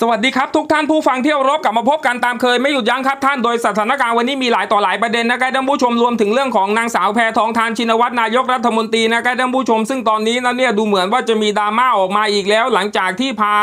สวัสดีครับทุกท่านผู้ฟังที่เคารพกลับมาพบกันตามเคยไม่หยุดยั้งครับท่านโดยสถานการณ์วันนี้มีหลายต่อหลายประเด็นนะครับท่านผู้ชมรวมถึงเรื่องของนางสาวแพทองทานชินวัตรนายกรัฐมนตรีนะครับท่านผู้ชม ซึ่งตอนนี้นะเนี่ยดูเหมือนว่าจะมีดราม่าออกมาอีกแล้ว หลังจากที่พา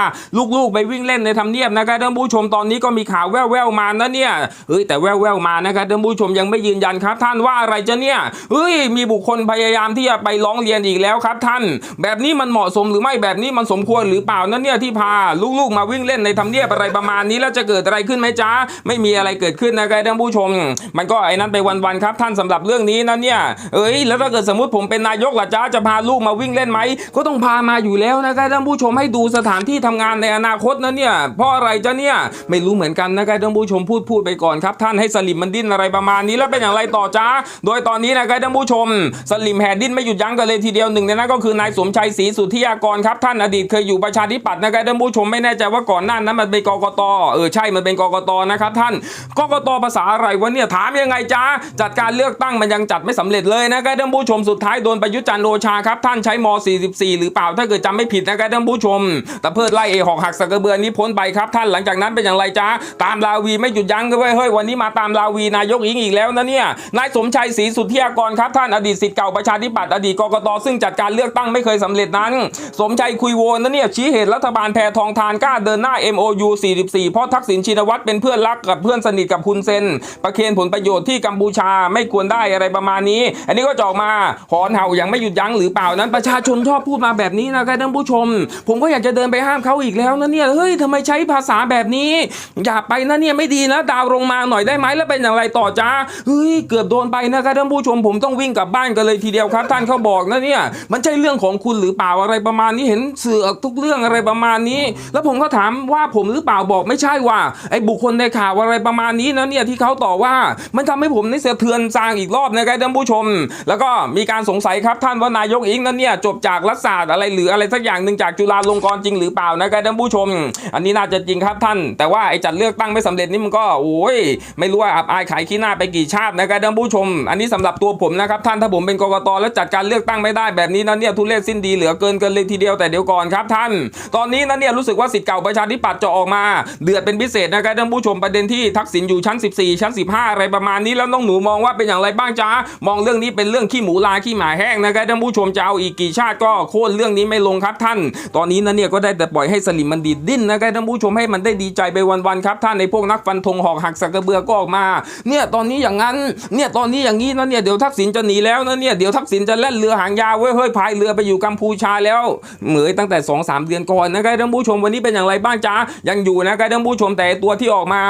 ลูกๆไปวิ่งเล่นในทำเนียบนะครับท่านผู้ชมตอนนี้ก็มีข่าวแว่วๆมานะเนี่ยเฮ้ยแต่แว่วๆมานะครับท่านผู้ชมยังไม่ยืนยันครับ ท่านว่าอะไรจะเนี่ยเฮ้ยมีบุคคลพยายามที่จะไปร้องเรียนอีกแล้วครับท่าน แบบนี้มันเหมาะสมหรือไม่แบบนี้มันสมควรหรือเปล่านั่นเนี่ยที่พาลูกๆมาวิ่งเล่นในทำเนียบอะไรประมาณนี้แล้วจะเกิดอะไรขึ้นไหมจ๊ะไม่มีอะไรเกิดขึ้นนะครับท่านผู้ชม มันก็ไอ้นั้นไปวันๆครับ ท่านสำหรับเรื่องนี้นะเนี่ยเอ้ยแล้วถ้าเกิดสมมติผมเป็นนายกล่ะจ๊ะจะพาลูกมาวิ่งเล่นไหมก็ต้องพามาอยู่แล้วนะครับท่านผู้ชมให้ดูสถานที่ทำงานในอนาคตนะเนี่ยเพราะอะไรจ๊ะเนี่ยไม่รู้เหมือนกันนะครับท่านผู้ชมพูดพูดไปก่อนครับ ท่านให้สลิมมันดิ้นอะไรประมาณนี้แล้วเป็นอย่างไรต่อจ๊ะโดยตอนนี้นะครับท่านผู้ชม สลิมแห่ดิ้นไม่หยุดยั้งกันเลยทีเดียวหนึ่งในนั้นก็คือนายสมชัยศรีสุทธิยากรครับท่านอดีตเคยอยู่ประชาธิปัตย์นะครับท่านผู้ชมไม่แน่ใจว่าก่อนหน้านั้นมันเป็นกกตเออใช่มันเป็นกกตนะครับท่านกกตภาษาอะไรวะเนี่ยถามยังไงจ๊ะจัดการเลือกตั้งมันยังจัดไม่สำเร็จเลยนะครับท่านผู้ชมสุดท้ายโดนประยุทธ์จันทร์โอชาครับท่านใช้ม 44 หรือเปล่าถ้าเกิดจำไม่ผิดนะครับท่านผู้ชมแต่เพิดไล่เอหอกหักสกกระเบือนี้พ้นไปครับท่านหลังจากนั้นเป็นอย่างไรจ๊ะตามลาวีไม่หยุดยั้งเลยเว้เฮ้ยวันนี้มาตามลาวีนายกอิงอีกแล้วนะเนี่ยนายสมชัยศรีสุทธิยากรครับท่านอดีตสิทธิ์เก่าประชาธิปัตย์อดีตกกตซึ่งจัดการเลือกตั้งไม่เคยสำเร็จนั้น สมชัยคุยโวนนะเนี่ยชี้เหตุรัฐบาลแพทองทานกล้าเดินหน้า MOU 44 เพราะทักษิณชินวัตรเป็นเพื่อนรักกับเพื่อนสนิทกับคุณเซน ประเคนผลประโยชน์ที่กัมพูชาไม่ควรได้อะไรประมาณนี้ อันนี้ก็จอกมาหอนเห่าอย่างไม่หยุดยั้งหรือเปล่านั้นประชาชนชอบพูดมาแบบนี้นะครับท่านผู้ชม ผมก็อยากจะเดินไปห้ามเขาอีกแล้วนะเนี่ยเฮ้ยทำไมใช้ภาษาแบบนี้ อย่าไปนะเนี่ยไม่ดีนะ ดาวลงมาหน่อยได้ไหมแล้วเป็นอย่างไรต่อจ้าเฮ้ยเกือบโดนไปนะครับท่านผู้ชม ผมต้องวิ่งกลับบ้านกันเลยทีเดียวครับท่านเขาบอกนะเนี่ยมันใช่เรื่องของคุณหรือเปล่าอะไรประมาณนี้เห็นสื่อทุกเรื่องอะไรประมาณนี้ แล้วผมก็ถามว่าผมหรือเปล่าบอกไม่ใช่ว่าไอ้บุคคลในข่าวอะไรประมาณนี้นะเนี่ยที่เขาต่อว่ามันทำให้ผมนี่สะเทือนซางอีกรอบนะครับท่านผู้ชม แล้วก็มีการสงสัยครับท่านว่านายกอิงนั้นเนี่ยจบจากรัฐศาสตร์อะไรหรืออะไรสักอย่างหนึ่งจากจุฬาลงกรณ์จริงหรือเปล่านะครับท่านผู้ชม อันนี้น่าจะจริงครับท่าน แต่ว่าไอ้จัดเลือกตั้งไม่สำเร็จนี่มันก็โอ้ยไม่รู้ว่าอับอายขายขี้หน้าไปกี่ชาตินะครับท่านผู้ชม อันนี้สำหรับตัวผมนะครับท่านถ้าผมเป็นกกตแล้วจัดการเลือกตั้งไม่ได้แบบนี้นะเนี่ยทุเรศสิ้นดีเหลือเกินเกินเลยทีเดียวแต่เดี๋ยวก่อนครับท่าน ตอนนี้นะเนี่ยรู้สึกว่าสิทธิ์เก่าประชาธิปัตย์จะออกมา เดือดเป็นพิเศษนะครับท่านผู้ชมประเด็นที่ทักษิณอยู่ชั้น 14 ชั้น 15 อะไรประมาณนี้แล้วน้องหนูมองว่าเป็นอย่างไรบ้างจ๊ะมองเรื่องนี้เป็นเรื่องขี้หมูลาขี้หมาแห้งนะครับท่านผู้ชมจะเอาอีกกี่ชาติก็โค่นเรื่องนี้ไม่ลงครับท่าน ตอนนี้นะเนี่ยก็ได้แต่ปล่อยให้สลิมมันดีดดิ้นนะครับท่านผู้ชมให้มันได้ดีใจไปวันๆครับท่านในพวกนักฟันธงหอกหักสักกระเบือก็ออกมา เนี่ยตอนนี้อย่างนั้นเนี่ยตอนนี้อย่างนี้นะเนี่ยเดี๋ยวทักษิณจะหนีแล้วนะเนี่ยเดี๋ยวทักษิณจะแล่นเรือหางยาวเว้ยเฮ้ยพายเรือไปอยู่กัมพูชาแล้ว เหมยตั้งแต่2อสเดือนก่อนนะครับท่านผู้ชมวันนี้เป็นอย่างไรบ้างจ๊ะยังอยู่นะครับท่านผู้ชมแต่ตัวที่ออกมา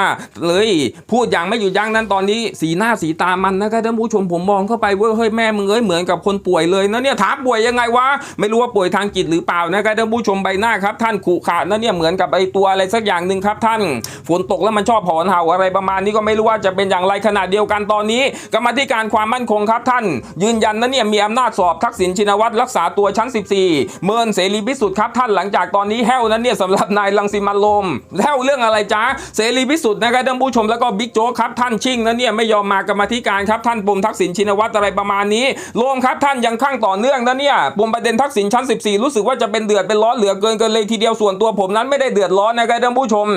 เลยพูดอย่างไม่หยุดยั้งนั้นตอนนี้สีหน้าสีตามันนะครับท่านผู้ชมผมมองเข้าไปเว้ยเฮ้ยแม่มึงเอ้ยเหมือนกับคนป่วยเลยนะเนี่ยถามป่วยยังไงวะไม่รู้ว่าป่วยทางจิตหรือเปล่านะครับท่านผู้ชมใบหน้าครับท่านขู่ขานะเนี่ยเหมือนกับไอตัวอะไรสักอย่างหนึ่งครับท่าน ฝนตกแล้วมันชอบหอนเห่าอะไรประมาณนี้ก็ไม่รู้ว่าจะเป็นอย่างไรขนาดเดียวกันตอนนี้กรรมาธิการความมั่นคงครับท่าน ยืนยันนะเนี่ยมีอำนาจสอบทักษิณชินวัตรรักษาตัวชั้น 14 เมินเสรีพิสุทธิ์ครับท่านหลังจากตอนนี้แห้วนั้นเนี่ยสำหรับนายลังสิมันต์โรมแห้วเรื่องอะไรจ๊ะเสรีพิสุทธิ์นะครับท่านผู้ชมแล้วก็บิ๊กโจ๊กครับท่านชิ่งนะเนี่ยไม่ยอมมากรรมาธิการครับท่านปมทักษิณชินวัตรอะไรประมาณนี้โรมครับท่านยังข้างต่อเนื่องนะเนี่ยปมประเด็นทักษิณชั้น 14 รู้สึกว่าจะเป็นเดือดเป็นร้อนเหลือเกินเกินเลยทีเดียวส่วนตัวผมนั้นไม่ได้เดือดร้อนนะครับท่านผู้ชม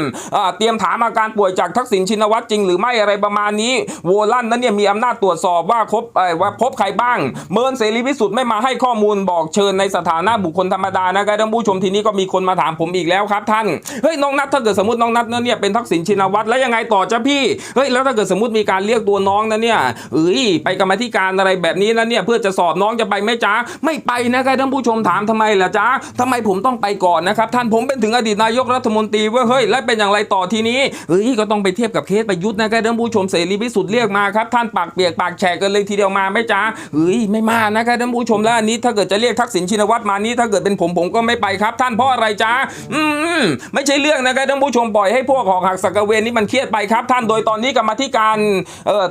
เตรียมถามอาการป่วยจากทักษิณชินวัตรจริงหรือไม่อะไรประมาณนี้โวลั่นนั้นเนี่ยมีอำนาจตรวจสอบว่าครบอ่อว่าพบใครบ้าง เมินเสรีพิสุทธิ์ไม่มาให้ข้อมูลบอกเชิญในสถานะบุคคลธรรมดานะครับท่านผู้ชมทีนี้ก็มีคนมาถามผมอีกแล้วครับท่านเฮ้ยน้องนัทถ้าเกิดสมมติน้องนัทเนี่ยเป็นทักษิณชินวัตรแล้วยังไงต่อจ้ะพี่เฮ้ยแล้วถ้าเกิดสมมติมีการเรียกตัวน้องนะเนี่ยเอ้ยไปกรรมธิการอะไรแบบนี้นะเนี่ยเพื่อจะสอบน้องจะไปไหมจ๊ะไม่ไปนะครับท่านผู้ชมถามทำไมล่ะจ๊ะทำไมผมต้องไปก่อนนะครับท่านผมเป็นถึงอดีตนายกรัฐมนตรีว้ยเฮ้ยแล้วเป็นอย่างไรต่อทีนี้เฮ้ยก็ต้องไปเทียบกับเคสประยุทธ์นะครับท่านผู้ชมเสรีพิสุทธิ์เรียกมาครับท่านปากเปียกปากแฉกกันเลยทีเดียวมาไหมจ๊ะเฮ้ยไม่มานะครับท่านผู้ชมแล้วอันนี้ถ้าเกิดจะเรียกทักษิณชินวัตรมานี้ถ้าเกิดเป็นผมผมก็ไม่ไปครับ ท่านเพราะอะไรจ๊ะอืมไม่ใช่เรื่องนะครับท่านผู้ชมปล่อยให้พวกหอกหักสักเวนนี่มันเครียดไปครับ ท่านโดยตอนนี้กรรมธิการ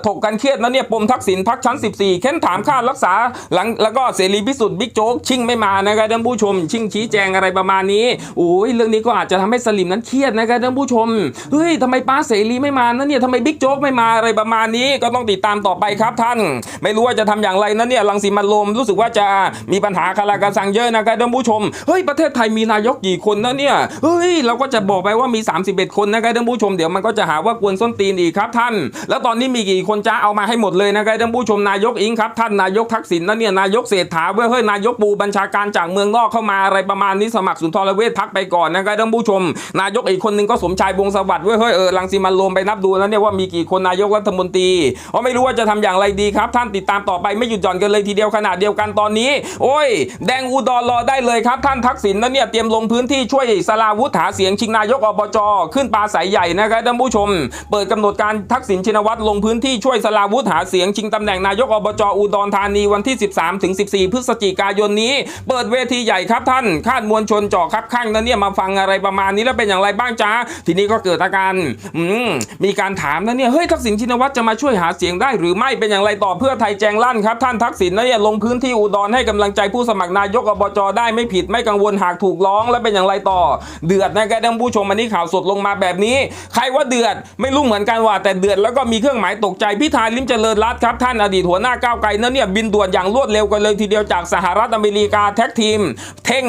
ถกกันเครียดนะเนี่ยปมทักษิณพักชั้น 14 เค้นถามค่ารักษาหลังแล้วก็เสรีพิสุทธิ์บิ๊กโจ๊กชิ่งไม่มานะครับท่านผู้ชม ชิ่งชี้แจงอะไรประมาณนี้โอ้ยเรื่องนี้ก็อาจจะทำให้สลิมนั้นเครียดนะครับท่านผู้ชมเฮ้ยทำไมป้าเสรีไม่มานะเนี่ยทำไมบิ๊กโจ๊กไม่มาอะไรประมาณนี้ก็ต้องติดตามต่อไปครับท่าน ไม่รู้ว่าจะทำอย่างไรนะเนี่ยรังสีมันต์โรมรู้สึกว่าจะมีปัญหาคาราคาซังเยอะนะครับท่านผู้ชมเฮ้ยประเทศไทยมีนายกกี่คนนะเนี่ยเฮ้ยเราก็ก็จะบอกไปว่ามี 31 คนนะครับท่านผู้ชมเดี๋ยวมันก็จะหาว่ากวนส้นตีนอีกครับท่าน แล้วตอนนี้มีกี่คนจะเอามาให้หมดเลยนะครับท่านผู้ชมนายกอิงครับท่านนายกทักษิณนั่นเนี่ยนายกเศรษฐาเว้ยเฮ้ยนายกปูบัญชาการจากเมืองนอกเข้ามาอะไรประมาณนี้สมัครสุนทรเวชพักไปก่อนนะครับท่านผู้ชม นายกอีกคนนึงก็สมชายวงสวัสดิ์เว้ยเฮ้ยเออลังสิมันต์โรมไปนับดูแล้วเนี่ยว่ามีกี่คนนายกรัฐมนตรีเพราะไม่รู้ว่าจะทำอย่างไรดีครับ ท่านติดตามต่อไปไม่หยุดหย่อนกันเลยทีเดียวขนาดเดียวกันตอนนี้ โอ้ย แดงอุดรรอได้เลยครับท่านทักษิณนั่นเนี่ยเตรียมลงพื้นที่ช่วยสลาวุธหาเสียงชิงนายกอบจขึ้นปลาสายใหญ่นะครับท่านผู้ชม เปิดกำหนดการทักษิณชินวัตรลงพื้นที่ช่วยสลาวุธหาเสียงชิงตำแหน่งนายกอบจอุดรธานีวันที่ 13ถึง14 พฤศจิกายนนี้ เปิดเวทีใหญ่ครับท่านคาดมวลชนจ่อคับข้างนั่นเนี่ยมาฟังอะไรประมาณนี้แล้วเป็นอย่างไรบ้างจ้าทีนี้ก็เกิดอาการอืมมีการถามนะเนี่ยเฮ้ยทักษิณชินวัตรจะมาช่วยหาเสียงได้หรือไม่เป็นอย่างไรต่อเพื่อไทยแจงลั่นครับท่านทักษิณนั่นเนี่ยลงพื้นที่อุดรให้กำลังใจผู้สมัครนายกอบจได้ไม่ผิดไม่กังวลหากถูกร้อง แล้วเป็นอย่างไรต่อ เดือดนะครับท่านผู้ชมอันนี้ข่าวสดลงมาแบบนี้ ใครว่าเดือดไม่รู้เหมือนกันว่าแต่เดือดแล้วก็มีเครื่องหมายตกใจพิธาลิมเจริญรัตครับท่านอดีตหัวหน้าก้าวไกลนั่นเนี่ยบินด่วนอย่างรวดเร็วกันเลยทีเดียวจากสหรัฐอเมริกาแท็กทีม เท่ง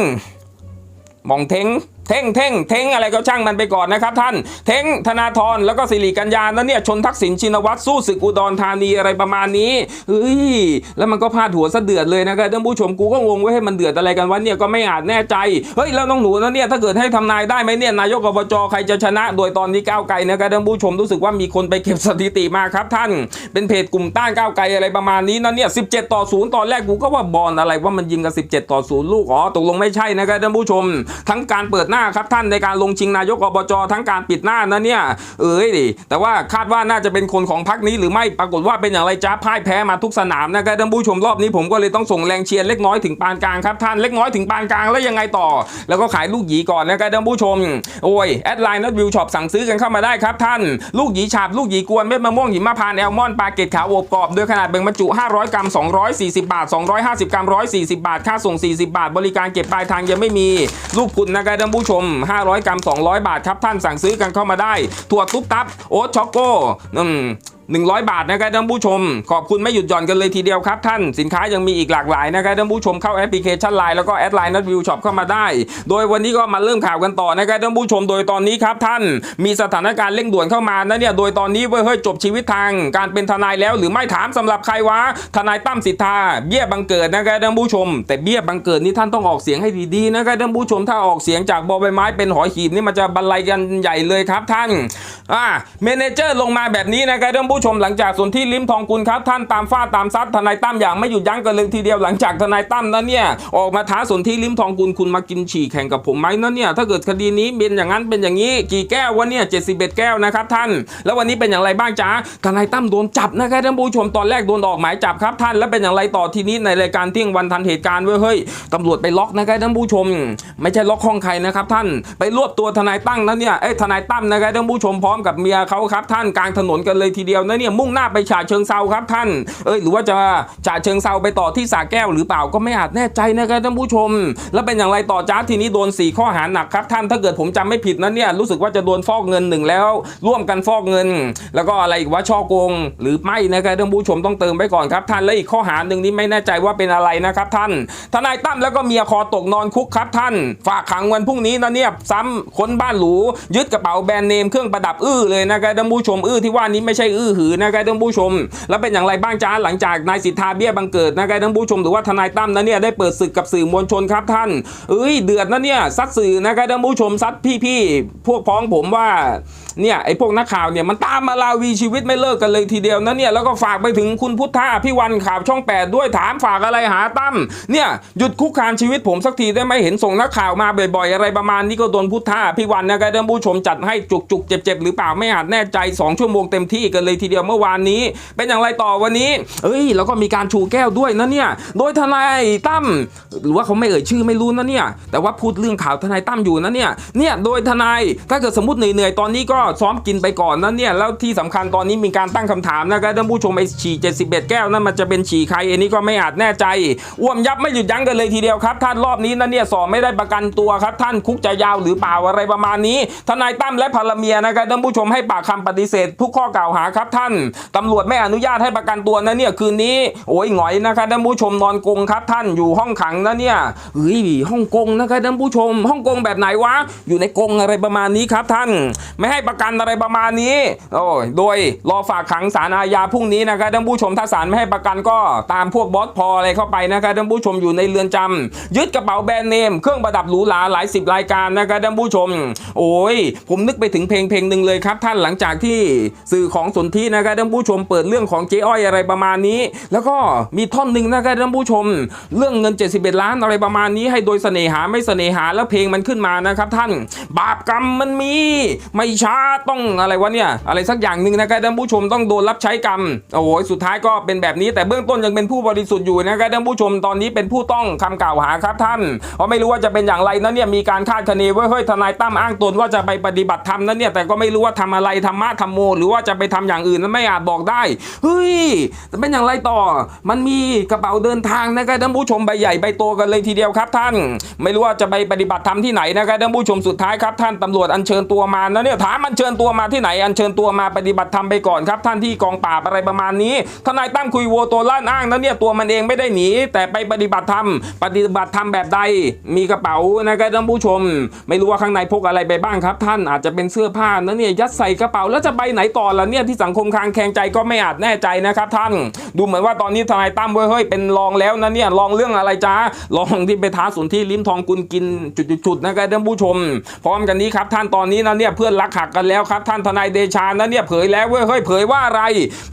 มองเท้ง เท่งเท่งเท่งอะไรก็ช่างมันไปก่อนนะครับท่าน เท่งธนาธรแล้วก็สิริกัญญานั้นเนี่ยชนทักษิณชินวัตรสู้ศึกอุดรธานีอะไรประมาณนี้เฮ้ยแล้วมันก็พาดหัวซะเดือดเลยนะครับท่านผู้ชมกูก็งงว่าให้มันเดือดอะไรกันวะเนี่ยก็ไม่อาจแน่ใจเฮ้ยแล้วน้องหนูนะเนี่ยถ้าเกิดให้ทำนายได้ไหมเนี่ยนายกอบจใครจะชนะ โดยตอนนี้ก้าวไกลนะครับท่านผู้ชมรู้สึกว่ามีคนไปเก็บสถิติมาครับท่าน เป็นเพจกลุ่มต้านก้าวไกลอะไรประมาณนี้นะเนี่ย17 ต่อ 0 ตอนแรกกูก็ว่าบอลอะไรว่ามันยิงกัน17 ต่อ 0 ลูกอ๋อตกลงไม่ใช่นะครับท่านผู้ชม ทั้งการเปิดหน้าครับท่านในการลงชิงนายกอบจทั้งการปิดหน้านะเนี่ยเอ้ยดิแต่ว่าคาดว่าน่าจะเป็นคนของพรรคนี้หรือไม่ปรากฏว่าเป็นอย่างไรจ้าพ่ายแพ้มาทุกสนามนะครับท่านผู้ชมรอบนี้ผมก็เลยต้องส่งแรงเชียร์เล็กน้อยถึงปานกลางครับท่านเล็กน้อยถึงปานกลางแล้วยังไงต่อ แล้วก็ขายลูกหยีก่อนนะครับท่านผู้ชมโอ้ยแอดไลน์นัดวิวช็อปสั่งซื้อกันเข้ามาได้ครับท่านลูกหยีฉาบลูกหยีกวนเม็ดมะม่วงหิมพานต์แอลมอนปลาเกตขาวอบกรอบโดยขนาดแบ่งบรรจุ 500 กรัม 240 บาท 250 กรัม 140 บาท ค่าส่ง 40 บาท บริการเก็บปลายทางยังไม่มี ลูกพุนนะครับท่านผู้ชม 500 กรัม 200 บาทครับ ท่านสั่งซื้อกันเข้ามาได้ ถั่วตุ๊บตับ โอ๊ตช็อกโก้อืม 100 บาทนะครับท่านผู้ชม ขอบคุณไม่หยุดหย่อนกันเลยทีเดียวครับท่านสินค้ายังมีอีกหลากหลายนะครับท่านผู้ชมเข้าแอปพลิเคชันไลน์แล้วก็แอดไลน์นัดวิวช็อปเข้ามาได้ โดยวันนี้ก็มาเริ่มข่าวกันต่อนะครับท่านผู้ชมโดยตอนนี้ครับท่าน มีสถานการณ์เร่งด่วนเข้ามานะเนี่ยโดยตอนนี้เว้ยเฮ้ยจบชีวิตทาง การเป็นทนายแล้วหรือไม่ถามสำหรับใครวะทนายตั้มสิทธาเบี้ยบังเกิดนะครับท่านผู้ชม แต่เบี้ยบังเกิดนี่ท่านต้องออกเสียงให้ดีๆนะครับท่านผู้ชมถ้าออกเสียงจากบอใบไม้เป็นหอยหีบนี่มันจะบรรลัยกันใหญ่เลยครับท่านอ่าเมนเจอร์ลงมาแบบนี้นะครับท่านผูู้้ชมหลังจากส่วนที่ลิมทองกุลครับ ท่านตามฟาดตามซัดทนายตั้มอย่างไม่หยุดยั้งกันเลยทีเดียวหลังจากทนายตั้มนั้นเนี่ยออกมาท้าส่วนที่ลิมทองกุลคุณมากินฉี่แข่งกับผมไหมนั่นเนี่ยถ้าเกิดคดีนี้เป็นอย่างนั้นเป็นอย่างนี้กี่แก้ววะเนี่ย71แก้วนะครับท่าน แล้ววันนี้เป็นอย่างไรบ้างจ๊ะทนายตั้มโดนจับนะครับท่านผู้ชมตอนแรกโดนออกหมายจับครับท่านแล้วเป็นอย่างไรต่อทีนี้ในรายการเที่ยงวันทันเหตุการณ์เว้ยเฮ้ยตำรวจไปล็อกนะครับท่านผู้ชม ไม่ใช่ล็อกห้องใครนะครับท่านไปรวบตัวทนายตั้งนั้นเนี่ยเอ้ยทนายตั้มนะครับท่านผู้ชมพร้อมกับเมียเขาครับท่านกลางถนนกันเลยทีเดียวนะเนี่ยมุ่งหน้าไปฉะเชิงเซาครับท่าน เอ้ยหรือว่าจะฉะเชิงเซาไปต่อที่สาแก้วหรือเปล่าก็ไม่อาจแน่ใจนะครับท่านผู้ชม แล้วเป็นอย่างไรต่อจ้าทีนี้โดน 4 ข้อหาหนักครับท่านถ้าเกิดผมจำไม่ผิดนะเนี่ยรู้สึกว่าจะโดนฟอกเงินหนึ่งแล้ว ร่วมกันฟอกเงิน แล้วก็อะไรอีกว่าช่อโกง หรือไม่นะครับท่านผู้ชมต้องเติมไว้ก่อนครับท่านและอีกข้อหาหนึ่งนี้ไม่แน่ใจว่าเป็นอะไรนะครับท่านทนายตั้มแล้วก็เมียคอตกนอนคุกครับท่าน ฝากขังวันพรุ่งนี้นะเนี่ยซ้ำค้นบ้านหรูยึดกระเป๋าแบรนด์เนมเครื่องประดับอื้อเลยนะครับท่านผู้ชมอื้อที่ว่านี้ไม่ใช่อื้อหือนะครับท่านผู้ชม แล้วเป็นอย่างไรบ้างจ้าหลังจากนายสิทธาเบี้ยบังเกิดนะครับท่านผู้ชมหรือว่าทนายตั้มนะเนี่ยได้เปิดศึกกับสื่อมวลชนครับท่านเอ้ยเดือดนะเนี่ยซัดสื่อนะครับท่านผู้ชมซัดพี่ๆพวกพ้องผมว่า เนี่ยไอ้พวกนักข่าวเนี่ยมันตามมาลาวีชีวิตไม่เลิกกันเลยทีเดียวนะเนี่ยแล้วก็ฝากไปถึงคุณพุทธาพี่วันข่าวช่อง 8 ด้วยถามฝากอะไรหาตั้มเนี่ยหยุดคุกคามชีวิตผมสักทีได้ไหมเห็นส่งนักข่าวมาบ่อยๆ อะไรประมาณนี้ก็โดนพุทธาพี่วันนะครับท่านผู้ชมจัดให้จุกๆ เจ็บๆ หรือเปล่าไม่อาจแน่ใจ 2 ชั่วโมงเต็มที่กันเลยทีเดียวเมื่อวานนี้ เป็นอย่างไรต่อวันนี้เอ้ยแล้วก็มีการชูแก้วด้วยนะเนี่ยโดยทนายตั้มหรือว่าเขาไม่เอ่ยชื่อไม่รู้นะเนี่ยแต่ว่าพูดเรื่องข่าวทนายตั้มอยู่นะเนี่ยเนี่ยโดยทนายถ้าเกิดสมมติเหนื่อยๆตอนนี้ก็ซ้อมกินไปก่อนนะเนี่ยแล้วที่สำคัญตอนนี้มีการตั้งคำถามนะครับท่านผู้ชมไอฉี่71 แก้วนั่นมันจะเป็นฉี่ใครอันนี้ก็ไม่อาจแน่ใจอ้วมยับไม่หยุดยั้งกันเลยทีเดียวครับท่านรอบนี้นั่นเนี่ยสอบไม่ได้ประกันตัวครับ ท่านคุกจะยาวหรือเปล่าอะไรประมาณนี้ทนายตั้มและภรรเมียนะครับท่านผู้ชมให้ปากคำปฏิเสธทุกข้อกล่าวหาครับท่านตำรวจไม่อนุญาตให้ประกันตัวนะเนี่ยคืนนี้โอ้ยหงอยนะครับท่านผู้ชมนอนกงครับท่านอยู่ห้องขังนะเนี่ยเฮ้ยห้องกงนะครับท่านผู้ชม ห้องกงแบบไหนวะอยู่ในกงอะไรประมาณนี้ครับท่าน ไม่ให้ประกันอะไรประมาณนี้ โอ้ยโดยรอฝากขังสารอาญาพรุ่งนี้นะครับท่านผู้ชมถ้าศาลไม่ให้ประกันก็ตามพวกบอสพออะไรเข้าไปนะครับท่านผู้ชมอยู่ในเรือนจำยึดกระเป๋าแบรนด์เนมเครื่องประดับหรูหราหลายสิบรายการนะครับท่านผู้ชม โอ้ย ผมนึกไปถึงเพลงเพลงหนึ่งเลยครับ ท่านหลังจากที่สื่อของสนธินะครับท่านผู้ชมเปิดเรื่องของเจ๊อ้อยอะไรประมาณนี้ แล้วก็มีท่อนหนึ่งนะครับท่านผู้ชม เรื่องเงิน 71 ล้านอะไรประมาณนี้ให้โดยเสน่หาไม่เสน่หาแล้วเพลงมันขึ้นมานะครับท่าน บาปกรรมมันมี ไม่ช้าต้องอะไรวะเนี่ย อะไรสักอย่างหนึ่งนะครับท่านผู้ชมต้องโดนรับใช้กรรม โอ้โหสุดท้ายก็เป็นแบบนี้แต่เบื้องต้นยังเป็นผู้บริสุทธิ์อยู่นะครับท่านผู้ชมตอนนี้เป็นผู้ต้องคำกล่าวหาครับท่านเพราะไม่รู้ว่าจะเป็นอย่างไรนะเนี่ยมีการคาดคะเนไว้เฮ้ยทนายตั้มอ้างตนว่าจะไปปฏิบัติธรรมนะเนี่ยแต่ก็ไม่รู้ว่าทำอะไรธรรมะธรรมโม หรือว่าจะไปทำอย่างอื่นนั้นไม่อาจบอกได้เฮ้ยจะเป็นอย่างไรต่อ มันมีกระเป๋าเดินทางนะครับท่านผู้ชมใบใหญ่ใบโตกันเลยทีเดียวครับท่าน ไม่รู้ว่าจะไปปฏิบัติธรรมที่ไหนนะครับท่านผู้ชมสุดท้ายครับท่านตำรวจอัญเชิญตัวมานะเนี่ยถามอัญเชิญตัวมาที่ไหน อัญเชิญตัวมาปฏิบัติธรรมไปก่อนครับ ท่านที่กองปราอะไรประมาณนี้ ทนายตั้มคุยโวตัวล้านอ้างนะเนี่ยตัวมันเองไม่ได้หนี แต่ไปปฏิบัติธรรม ปฏิบัติธรรมแบบใด มีกระเป๋านะครับท่านผู้ชม ไม่รู้ว่าข้างในพกอะไรไปบ้างครับ ท่านอาจจะเป็นเสื้อผ้านะเนี่ยยัดใส่กระเป๋าแล้วจะไปไหนต่อล่ะเนี่ยที่สังคมคางแคงใจก็ไม่อาจแน่ใจนะครับท่าน ดูเหมือนว่าตอนนี้ทนายตั้มเว้ยเฮ้ยเป็นรองแล้วนะเนี่ยรองเรื่องอะไรจ้ารองที่ไปท้าสนที่ลิ้มทองกุลกินจุดๆๆนะครับท่านผู้ชม พร้อมกันนี้ครับท่านตอนนี้นะเนี่ยเพื่อนรักหักกันแล้วครับท่านทนายเดชานะเนี่ยเผยแล้วเว้ยเฮ้ยเผยว่าอะไร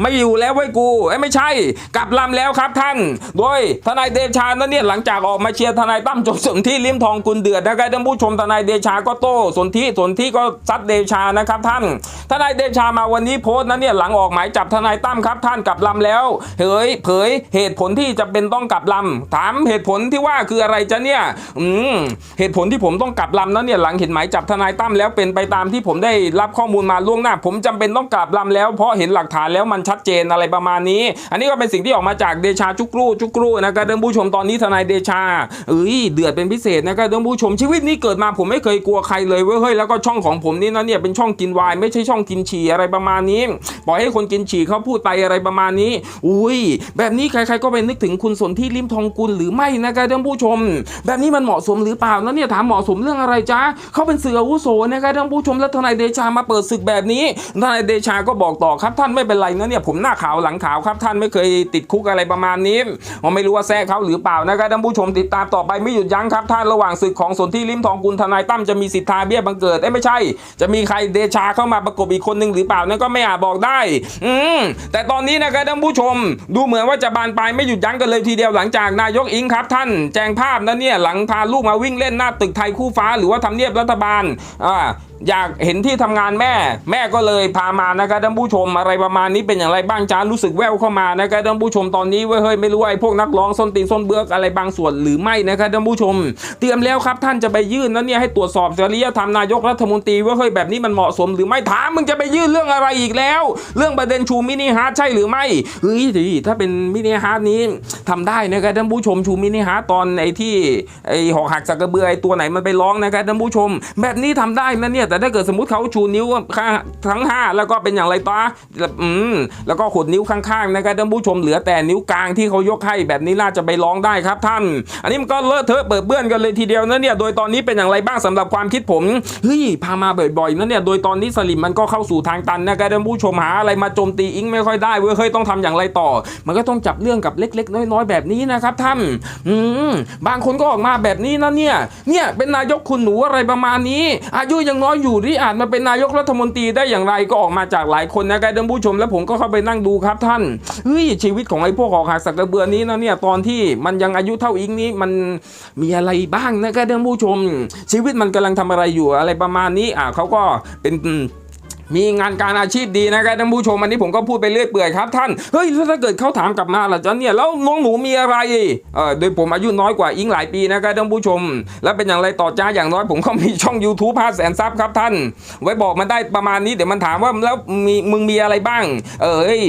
ไม่อยู่แล้วเว้ยกูเอ้ไม่ใช่กลับลำแล้วครับท่าน โดยทนายเดชานะเนี่ยหลังจากออกมาเชียร์ทนายตั้มจนสนที่ลิ้มทองกุลเดือดนะครับท่านผู้ชมทนายเดชาก็โต้สนที่สนที่ก็ซัดเดชานะครับท่านทนายเดชามาวันนี้โพสต์นะเนี่ยหลังออกหมายจับทนายตั้มครับท่านกลับลำแล้วเฮ้ยเผยเหตุผลที่จะเป็นต้องกลับลำถามเหตุผลที่ว่าคืออะไรจ๊ะเนี่ยอืมเหตุผลที่ผมต้องกลับลำนั้นเนี่ยหลังเห็นหมายจับทนายตั้มแล้วเป็นไปตามที่ผมได้รับข้อมูลมาล่วงหน้า ผมจำเป็นต้องกลับลำแล้วเพราะเห็นหลักฐานแล้วมันชัดเจนอะไรประมาณนี้ อันนี้ก็เป็นสิ่งที่ออกมาจากเดชาจุกรูจุกรูนะครับท่านผู้ชมตอนนี้ทนายเดชาเอ้ยเดือดเป็นพิเศษนะครับท่านผู้ชมชีวิตนี้เกิดมาผมไม่เคยกลัวใครเลยเว้ยเฮ้ยแล้วก็ช่องของผมนี่นะเนี่ยเป็นช่องกินวายไม่ใช่ช่องกินฉี่อะไรประมาณนี้ปล่อยให้คนกินฉี่เขาพูดไปอะไรประมาณนี้ อุ้ย แบบนี้ใครๆก็ไปนึกถึงคุณสนที่ริมทองกุลหรือไม่นะครับท่านผู้ชม แบบนี้มันเหมาะสมหรือเปล่านะเนี่ยถามเหมาะสมเรื่องอะไรจ๊ะเขาเป็นเสืออาวุโสนะครับท่านผู้ชมแล้วทนายเดชามาเปิดศึกแบบนี้ทนายเดชาก็บอกต่อครับท่านไม่เป็นไรนะเนี่ยผมหน้าขาวหลังขาวครับท่านไม่เคยติดคุกอะไรประมาณนี้ผมไม่รู้ว่าแท้เขาหรือเปล่านะครับท่านผู้ชมติดตามต่อไปไม่หยุดยั้งครับท่านระหว่างศึกของสนที่ริมทองกุลทนายตั้มจะมีสิทธาเบี้ยบังเกิดเอ้ไม่ใช่ จะมีใครเดชาเข้ามาประกบอีกคนหนึ่งหรือเปล่านั่นก็ไม่อาจบอกได้ อืมแต่ตอนนี้นะครับท่านผู้ชม ดูเหมือนว่าจะบานปลายไม่หยุดยั้งกันเลยทีเดียวหลังจากนายกอิงครับท่านแจ้งภาพนะเนี่ยหลังพาลูกมาวิ่งเล่นหน้าตึกไทยคู่ฟ้าหรือว่าทำเนียบรัฐบาลอ่า อยากเห็นที่ทำงานแม่ แม่ก็เลยพามานะครับท่านผู้ชมอะไรประมาณนี้เป็นอย่างไรบ้างจ้ารู้สึกแววเข้ามานะครับท่านผู้ชมตอนนี้เว้ยเฮ้ยไม่รู้ไอ้พวกนักร้องส้นตีนส้นเบือกอะไรบางส่วนหรือไม่นะครับท่านผู้ชม เตรียมแล้วครับท่านจะไปยื่นนั้นเนี่ยให้ตรวจสอบจริยธรรมนายกรัฐมนตรีว่าเฮ้ยแบบนี้มันเหมาะสมหรือไม่ถามมึงจะไปยื่นเรื่องอะไรอีกแล้ว เรื่องประเด็นชูมินิฮาร์ดใช่หรือไม่เฮ้ยดิถ้าเป็นมินิฮาร์ดนี้ทำได้นะครับท่านผู้ชมชูมินิฮาร์ดตอนไอ้ที่ไอ้หอกหักสักกระเบือไอ้ตัวไหนมันไปร้องนะครับท่านผู้ชม แบบนี้ทำได้นะเนี่ยแต่ถ้าเกิดสมมติเขาชูนิ้วข้างทั้งห้าแล้วก็เป็นอย่างไรต่ออืมแล้วก็ขดนิ้วข้างๆนะครับท่านผู้ชมเหลือแต่นิ้วกลางที่เขายกให้แบบนี้น่าจะไปร้องได้ครับท่าน อันนี้มันก็เลอะเทอะเปิดเปื้อนกันเลยทีเดียวนะเนี่ยโดยตอนนี้เป็นอย่างไรบ้างสำหรับความคิดผมเฮ้ยพามาบ่อยๆนะเนี่ยโดยตอนนี้สลิมมันก็เข้าสู่ทางตันนะครับท่านผู้ชมหาอะไรมาโจมตีอิงไม่ค่อยได้เว้ยเฮ้ยต้องทำอย่างไรต่อ มันก็ต้องจับเรื่องกับเล็ก ๆ น้อยๆแบบนี้นะครับท่านอืมบางคนก็ออกมาแบบนี้นะเนี่ยเนี่ยเป็นนายกคุณหนูอะไรประมาณนี้ อายุยังน้อยอยู่ที่อาจมาเป็นนายกรัฐมนตรีได้อย่างไรก็ออกมาจากหลายคนนะครับท่านผู้ชม แล้วผมก็เข้าไปนั่งดูครับท่านเฮ้ยชีวิตของไอ้พวกออกหักสักกระเบือนี้นะเนี่ยตอนที่มันยังอายุเท่าอิงนี้มันมีอะไรบ้างนะครับท่านผู้ชม ชีวิตมันกำลังทำอะไรอยู่อะไรประมาณนี้อ่าเขาก็เป็น มีงานการอาชีพดีนะครับท่านผู้ชมอันนี้ผมก็พูดไปเรื่อยเปื่อยครับท่านเฮ้ยถ้าเกิดเขาถามกลับมาล่ะจ๊ะเนี่ยแล้วน้องหนูมีอะไรเออโดยผมอายุน้อยกว่าอิงหลายปีนะครับท่านผู้ชม แล้วเป็นอย่างไรต่อจ้าอย่างน้อยผมก็มีช่อง YouTube 5แสนซับครับท่าน ไว้บอกมันได้ประมาณนี้เดี๋ยวมันถามว่าแล้วมีมึงมีอะไรบ้าง เออเฮ้ย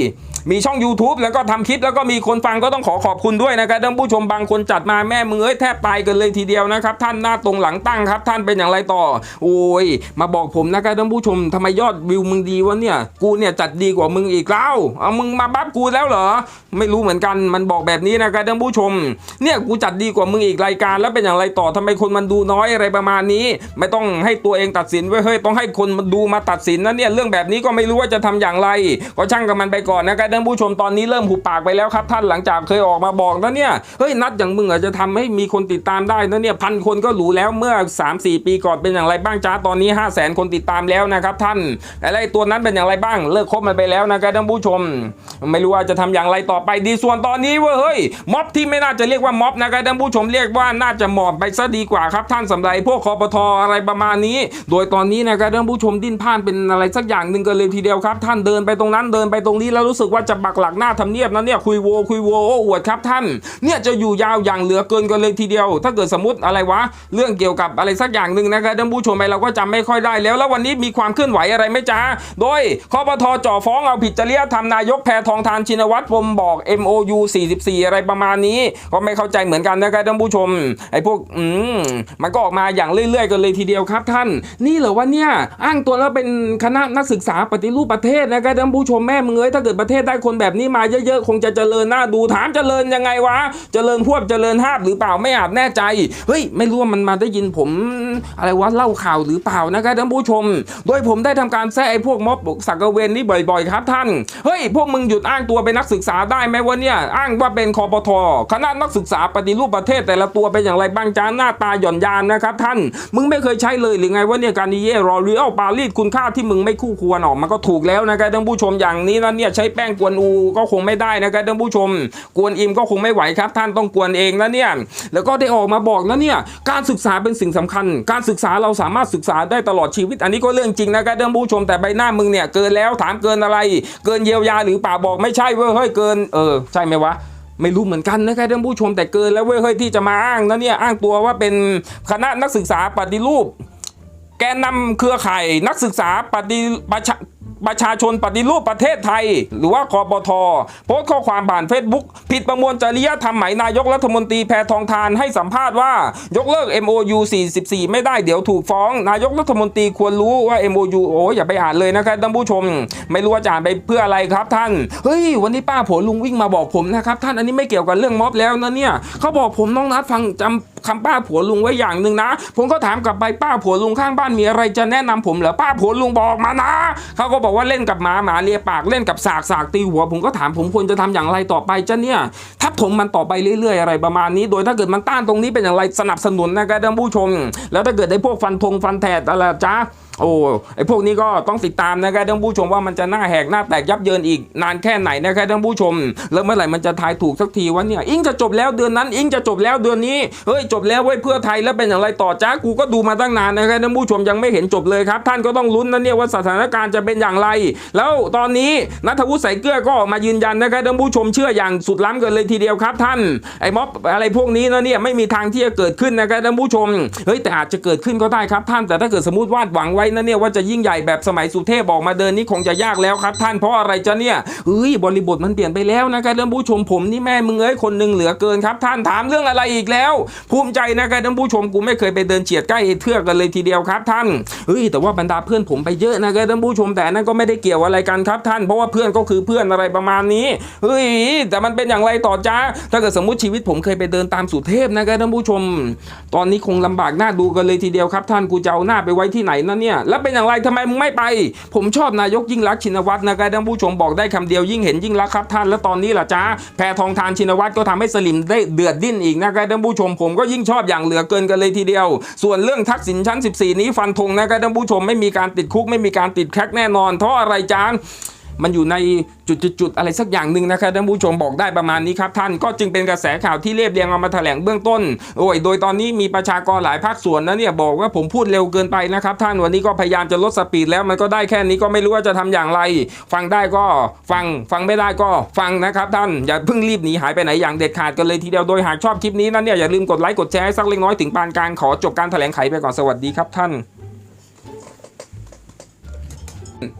มีช่อง YouTube แล้วก็ทำคลิปแล้วก็มีคนฟังก็ต้องขอขอบคุณด้วยนะครับท่านผู้ชมบางคนจัดมาแม่มือเอ้ยแทบตายกันเลยทีเดียวนะครับท่านหน้าตรงหลังตั้งครับ ท่านเป็นอย่างไรต่อ โอ้ย มาบอกผมนะครับท่านผู้ชมทำไมยอดวิวมึงดีวะเนี่ยกูเนี่ยจัดดีกว่ามึงอีกแล้วเอามึงมาบัฟกูแล้วเหรอ ไม่รู้เหมือนกันมันบอกแบบนี้นะครับท่านผู้ชม เนี่ยกูจัดดีกว่ามึงอีกรายการแล้วเป็นอย่างไรต่อทำไมคนมันดูน้อยอะไรประมาณนี้ ไม่ต้องให้ตัวเองตัดสินไว้ยเฮ้ยต้องให้คนมาดูมาตัดสินนะเนี่ยเรื่องแบบนี้ก็ไม่รู้ว่าจะทำอย่างไร ก็ช่างกับมันไปก่อนนะครับท่านผู้ชมตอนนี้เริ่มหุบปากไปแล้วครับท่านหลังจากเคยออกมาบอกแล้วเนี่ยเฮ้ยนัดอย่างมึงอาจจะทำให้มีคนติดตามได้นะเนี่ยพันคนก็หรูแล้วเมื่อ 3-4 ปีก่อนเป็นอย่างไรบ้างจ้าตอนนี้ 5 0 0แสนคนติดตามแล้วนะครับท่านอะไรตัวนั้นเป็นอย่างไรบ้างเลิกคบมันไปแล้วนะครับท่านผู้ชม ไม่รู้ว่าจะทำอย่างไรต่อไปดีส่วนตอนนี้เว้ยเฮ้ยม็อบที่ไม่น่าจะเรียกว่าม็อบนะครับท่านผู้ชมเรียกว่าน่าจะหมอบไปซะดีกว่าครับท่านสำหรับพวกคอปทอะไรประมาณนี้ โดยตอนนี้นะครับท่านผู้ชมดิ้นพ่านเป็นอะไรสักอย่างหนึ่งกันเลยทีเดียวครับ ท่านเดินไปตรงนั้นเดินไปตรงนี้แล้วรู้สึกว่าจะปักหลักหน้าทำเนียบนะเนี่ยคุยโวคุยโวโอ้อวดครับท่านเนี่ยจะอยู่ยาวอย่างเหลือเกินกันเลยทีเดียว ถ้าเกิดสมมติอะไรวะ เรื่องเกี่ยวกับอะไรสักอย่างหนึ่งนะครับท่านผู้ชมไปเราก็จำไม่ค่อยได้แล้ว แล้ววันนี้มีความเคลื่อนไหวอะไรไหมจ้าโดยคอปทจ่อฟ้องเอาผิดจริยธรรมนายกแพทองทานชินวัตรผมบอก MOU 44 อะไรประมาณนี้ ก็ไม่เข้าใจเหมือนกันนะครับท่านผู้ชมไอ้พวกอืมมันก็ออกมาอย่างเรื่อยๆกันเลยทีเดียวครับท่าน นี่เหรอวะเนี่ยอ้างตัวแล้วเป็นคณะนักศึกษาปฏิรูปประเทศนะครับท่านผู้ชมแม่มึงเอ้ยถ้าเกิดประเทศได้คนแบบนี้มาเยอะๆ คงจะเจริญหน้าดูถามเจริญยังไงวะ เจริญพวบเจริญห้าบหรือเปล่าไม่อาจแน่ใจ เฮ้ย ไม่รู้ว่ามันมาได้ยินผมอะไรวะเล่าข่าวหรือเปล่านะครับท่านผู้ชม โดยผมได้ทำการแซะไอ้พวกม็อบสักเวนนี่บ่อยๆ ครับท่าน เฮ้ย พวกมึงหยุดอ้างตัวเป็นนักศึกษาได้ไหมวะเนี่ย อ้างว่าเป็นคอปทคณะนักศึกษาปฏิรูปประเทศแต่ละตัวเป็นอย่างไรบ้างจ้าหน้าตาหย่อนยานนะครับท่าน มึงไม่เคยใช้เลยหรือไงวะเนี่ยการนิเย่รอเรียลปารีสคุณค่าที่มึงไม่คู่ควรออกมันก็ถูกแล้วนะครับท่านผู้ชมอย่างนี้นะเนี่ยใช้แป้งกวนอูก็คงไม่ได้นะครับท่านผู้ชม กวนอิมก็คงไม่ไหวครับ ท่านต้องกวนเองนะเนี่ยแล้วก็ได้ออกมาบอกนะเนี่ยการศึกษาเป็นสิ่งสำคัญ การศึกษาเราสามารถศึกษาได้ตลอดชีวิต อันนี้ก็เรื่องจริงนะครับท่านผู้ชมแต่ใบหน้ามึงเนี่ยเกินแล้วถามเกินอะไร เกินเยียวยาหรือป่าบอกไม่ใช่เว้ยเฮ้ยเกินเออใช่ไหมวะไม่รู้เหมือนกันนะครับท่านผู้ชมแต่เกินแล้วเว้ยเฮ้ยที่จะมาอ้างนะเนี่ยอ้างตัวว่าเป็นคณะนักศึกษาปฏิรูป แกนนำเครือข่ายนักศึกษาปฏิประชา ประชาชนปฏิรูปประเทศไทย หรือว่าคอปทโพสต์ข้อความผ่าน Facebook ผิดประมวลจริยธรรมไหมนายกรัฐมนตรีแพทองทานให้สัมภาษณ์ว่า ยกเลิก MOU 44 ไม่ได้เดี๋ยวถูกฟ้อง นายกรัฐมนตรีควรรู้ว่า MOU โอ้ยอย่าไปอ่านเลยนะครับท่านผู้ชม ไม่รู้ว่าจะอ่านไปเพื่ออะไรครับท่านเฮ้ยวันนี้ป้าผัวลุงวิ่งมาบอกผมนะครับท่านอันนี้ไม่เกี่ยวกับเรื่องม็อบแล้วนะเนี่ยเขาบอกผมน้องนัดฟังจำคำป้าผัวลุงไว้อย่างหนึ่งนะ ผมก็ถามกลับไปป้าผัวลุงข้างบ้านมีอะไรจะแนะนำผมเหรอป้าผัวลุงบอกมานะเขาก็บอกว่าเล่นกับหมาหมาเลียปากเล่นกับสากสากตีหัว ผมก็ถามผมควรจะทำอย่างไรต่อไปจ้ะเนี่ยทับถมมันต่อไปเรื่อยๆอะไรประมาณนี้ โดยถ้าเกิดมันต้านตรงนี้เป็นอย่างไรสนับสนุนนะครับท่านผู้ชม แล้วถ้าเกิดได้พวกฟันธงฟันแทดอะไรจ้า โอ้ไอพวกนี้ก็ต้องติดตามนะครับท่านผู้ชมว่ามันจะหน้าแหกหน้าแตกยับเยินอีกนานแค่ไหนนะครับท่านผู้ชม แล้วเมื่อไหร่มันจะทายถูกสักทีวะเนี่ยอิงจะจบแล้วเดือนนั้นอิงจะจบแล้วเดือนนี้เฮ้ยจบแล้วเว้ยเพื่อไทยแล้วเป็นอย่างไรต่อจ้ากูก็ดูมาตั้งนานนะครับท่านผู้ชมยังไม่เห็นจบเลยครับ ท่านก็ต้องลุ้นนะเนี่ยว่าสถานการณ์จะเป็นอย่างไร แล้วตอนนี้นัทวุฒิใส่เกลือก็ออกมายืนยันนะครับท่านผู้ชมเชื่ออย่างสุดล้ำกันเลยทีเดียวครับ ท่านไอ้ม็อบอะไรพวกนี้นะเนี่ยไม่มีทางที่จะเกิดขึ้นนะครับท่านผู้ชมเฮ้ยแต่อาจจะเกิดขึ้นก็ได้ครับ ท่านแต่ถ้าเกิดสมมติวาดหวังไว้นะเนี่ยว่าจะยิ่งใหญ่แบบสมัยสุเทพบอกมาเดินนี่คงจะยากแล้วครับ ท่านเพราะอะไรจะเนี่ยเฮ้ยบริบทมันเปลี่ยนไปแล้วนะครับท่านผู้ชมผมนี่แม่มึงเอ้ยคนหนึ่งเหลือเกินครับท่านถามเรื่องอะไรอีกแล้ว ภูมิใจนะครับท่านผู้ชมกูไม่เคยไปเดินเฉียดใกล้เทือกกันเลยทีเดียวครับ ท่านเฮ้ยแต่ว่าบรรดาเพื่อนผมไปเยอะนะครับท่านผู้ชมแต่นั่นก็ไม่ได้เกี่ยวอะไรกันครับท่านเพราะว่าเพื่อนก็คือเพื่อนอะไรประมาณนี้เฮ้ยแต่มันเป็นอย่างไรต่อจ้าถ้าเกิดสมมติชีวิตผมเคยไปเดินตามสุเทพนะครับท่านผู้ชม ตอนนี้คงลำบากหน้าดูกันเลยทีเดียวครับ ท่านกูจะเอาหน้าไปไว้ที่ไหนนั่นเนี่ยแล้วเป็นอย่างไรทำไมมึงไม่ไป ผมชอบนายกยิ่งรักชินวัตรนะครับท่านผู้ชมบอกได้คำเดียวยิ่งเห็นยิ่งรักครับท่านแล้วตอนนี้ล่ะจ้าแพทองทานชินวัตรก็ทำให้สลิมได้เดือดดิ้นอีกนะครับท่านผู้ชมผมก็ยิ่งชอบอย่างเหลือเกินกันเลยทีเดียว ส่วนเรื่องทักษิณชั้น 14 นี้ฟันธงนะครับท่านผู้ชมไม่มีการติดคุกไม่มีการติดแคกแน่นอนเพราะอะไรจ้า มันอยู่ในจุดๆอะไรสักอย่างหนึ่งนะครับท่านผู้ชมบอกได้ประมาณนี้ครับท่านก็จึงเป็นกระแสข่าวที่เรียบเรียงเอามาแถลงเบื้องต้นโอ้ยโดยตอนนี้มีประชากรหลายภาคส่วนนะเนี่ยบอกว่าผมพูดเร็วเกินไปนะครับท่านวันนี้ก็พยายามจะลดสปีดแล้วมันก็ได้แค่นี้ก็ไม่รู้ว่าจะทำอย่างไร ฟังได้ก็ฟังฟังไม่ได้ก็ฟังนะครับท่านอย่าเพิ่งรีบหนีหายไปไหนอย่างเด็ดขาดกันเลยทีเดียวโดยหากชอบคลิปนี้นั้นเนี่ยอย่าลืมกดไลค์กดแชร์สักเล็กน้อยถึงปานกลางขอจบการแถลงไขไปก่อนสวัสดีครับท่าน うん。